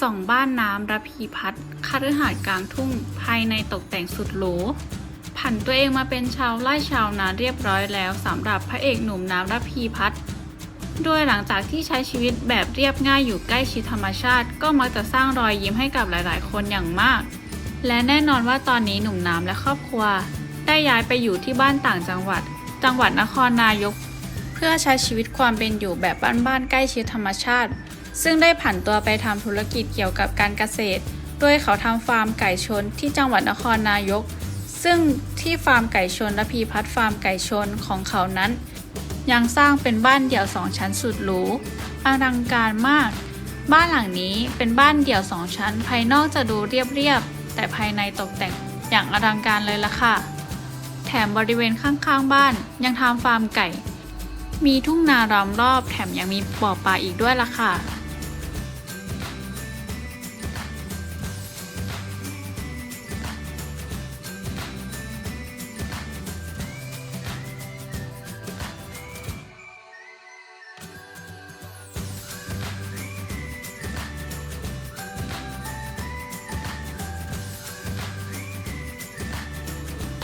สองบ้านน้ำระพีพัฒน์คฤหาสน์กลางทุ่ง ภายในตกแต่งสุดหรูผันตัวเองมาเป็นชาวไร่ชาวนาเรียบร้อยแล้วสำหรับพระเอกหนุ่มน้ำระพีพัฒน์โดยหลังจากที่ใช้ชีวิตแบบเรียบง่ายอยู่ใกล้ชิดธรรมชาติ ก็มักจะสร้างรอยยิ้มให้กับหลายๆ คนอย่างมาก และแน่นอนว่าตอนนี้หนุ่มน้ำและครอบครัว ได้ย้ายไปอยู่ที่บ้านต่างจังหวัด จังหวัดนครนายก เพื่อใช้ชีวิตความเป็นอยู่แบบบ้านๆใกล้ชิดธรรมชาติ ซึ่งได้ผันตัวไปทำธุรกิจเกี่ยวกับการเกษตร โดยเขาทำฟาร์มไก่ชนที่จังหวัดนครนายก ซึ่งที่ฟาร์มไก่ชนและพีพัฒน์ฟาร์มไก่ชนของเขานั้น ยังสร้างเป็นบ้านเดี่ยวสองชั้นสุดหรูอลังการมาก บ้านหลังนี้เป็นบ้านเดี่ยวสองชั้น ภายนอกจะดูเรียบๆแต่ภายในตกแต่งอย่างอลังการเลยล่ะค่ะ แถมบริเวณข้างๆบ้านยังทำฟาร์มไก่ มีทุ่งนาล้อมรอบแถมยังมีบ่อปลาอีกด้วยล่ะค่ะ